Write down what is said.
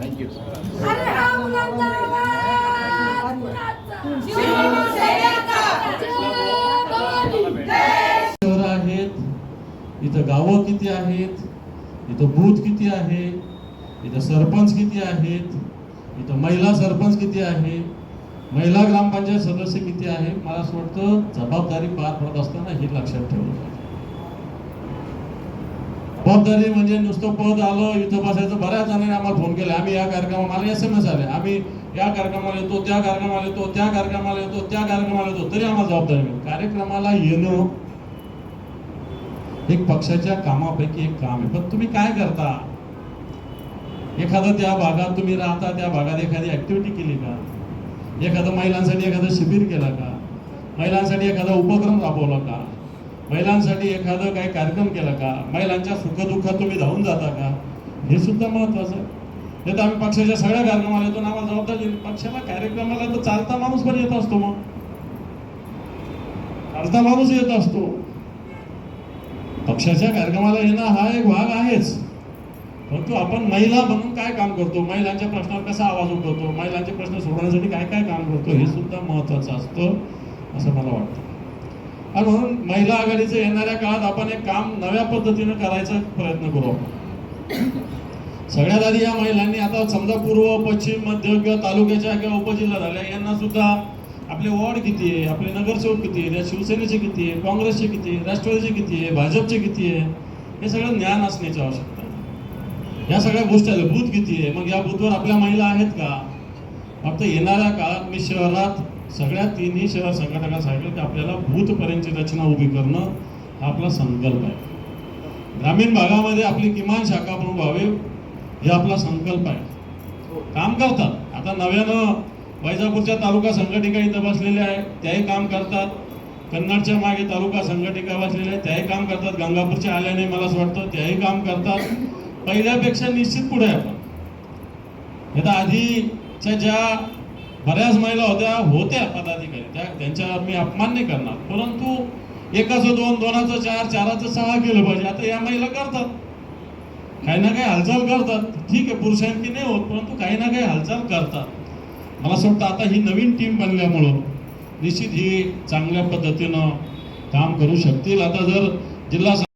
Thank you शहर आहेत इथं गावं किती आहेत इथं बूथ किती आहे इथं सरपंच किती आहेत इथं महिला सरपंच किती आहे महिला ग्रामपंचायत सदस्य किती आहे मला असं वाटतं जबाबदारी पार पडत असताना हे लक्षात ठेवलं पाहिजे. पदरी म्हणजे नुसतं पद आलं इथं बसायचं बऱ्याच जणांनी आम्हाला फोन केला. आम्ही या कार्यक्रमाला मला एस एम एस आले. आम्ही या कार्यक्रमाला येतो त्या कार्यक्रमाला येतो त्या कार्यक्रमाला येतो त्या कार्यक्रमाला येतो. तरी आम्हाला जबाबदारी मिळेल. कार्यक्रमाला येणं एक पक्षाच्या कामापैकी एक काम आहे. पण तुम्ही काय करता? एखादं त्या भागात तुम्ही राहता त्या भागात एखादी ऍक्टिव्हिटी केली का? एखादं महिलांसाठी एखादं शिबिर केला का? महिलांसाठी एखादा उपक्रम राबवला का? महिलांसाठी एखादं काही कार्यक्रम केला का? महिलांच्या सुखदुःखात तुम्ही धावून जाता का? हे सुद्धा महत्वाचं आहे. नाही तर आम्ही पक्षाच्या सगळ्या कार्यक्रमाला येतो आम्हाला जबाबदारी पक्षाला कार्यक्रमाला तर चालता माणूस पण येत असतो मग. चालता माणूस येत असतो. पक्षाच्या कार्यक्रमाला येणं हा एक भाग आहेच. परंतु आपण महिला म्हणून काय काम करतो? महिलांच्या प्रश्नावर कसा आवाज उठवतो? महिलांचे प्रश्न सोडवण्यासाठी काय काय काम करतो? हे सुद्धा महत्वाचं असतं असं मला वाटतं. आणि म्हणून महिला आघाडीचं येणाऱ्या काळात आपण एक काम नव्या पद्धतीनं करायचा प्रयत्न करू आपण. सगळ्यात आधी या महिलांनी आता समजा पूर्व पश्चिम मध्य किंवा तालुक्याच्या किंवा उपजिल्हा झाल्या यांना सुद्धा आपले वॉर्ड किती आहे आपले नगरसेवक किती आहे या शिवसेनेचे किती आहे काँग्रेसचे किती आहे राष्ट्रवादीचे किती आहे भाजपचे किती आहे हे सगळं ज्ञान असण्याची आवश्यकता आहे. या सगळ्या गोष्टी आहेत. बूथ किती आहे? मग या बूथवर आपल्या महिला आहेत का? फक्त येणाऱ्या काळात मी शहरात सगळ्या तिन्ही शहर संघटकांना सांगितलं की आपल्याला बूथपर्यंतची रचना उभी करणं हा आपला संकल्प आहे. ग्रामीण भागामध्ये आपली किमान शाखा प्रमुख व्हावे हे आपला संकल्प आहे. काम करतात. आता नव्यानं वैजापूरच्या तालुका संघटिका इथं बसलेल्या आहेत त्याही काम करतात. कन्नडच्या मागे तालुका संघटिका बसलेल्या आहेत त्याही काम करतात. गंगापूरच्या आल्याने मला असं वाटतं त्याही काम करतात. पहिल्यापेक्षा निश्चित पुढे आपण. आता आधीच्या ज्या बऱ्याच महिला होत्या होत्या पदाधिकारी. त्या त्यांच्यावर मी अपमान नाही करणार. परंतु एकाचं दोन दोनाचं चार चाराचं सहा केलं पाहिजे. आता या महिला करतात. काही ना काही हालचाल करतात. ठीक आहे पुरुषांची नाही होत परंतु काही ना काही हालचाल करतात. मला असं वाटतं आता ही नवीन टीम बनल्यामुळं निश्चित ही चांगल्या पद्धतीनं काम करू शकतील. आता जर जिल्हा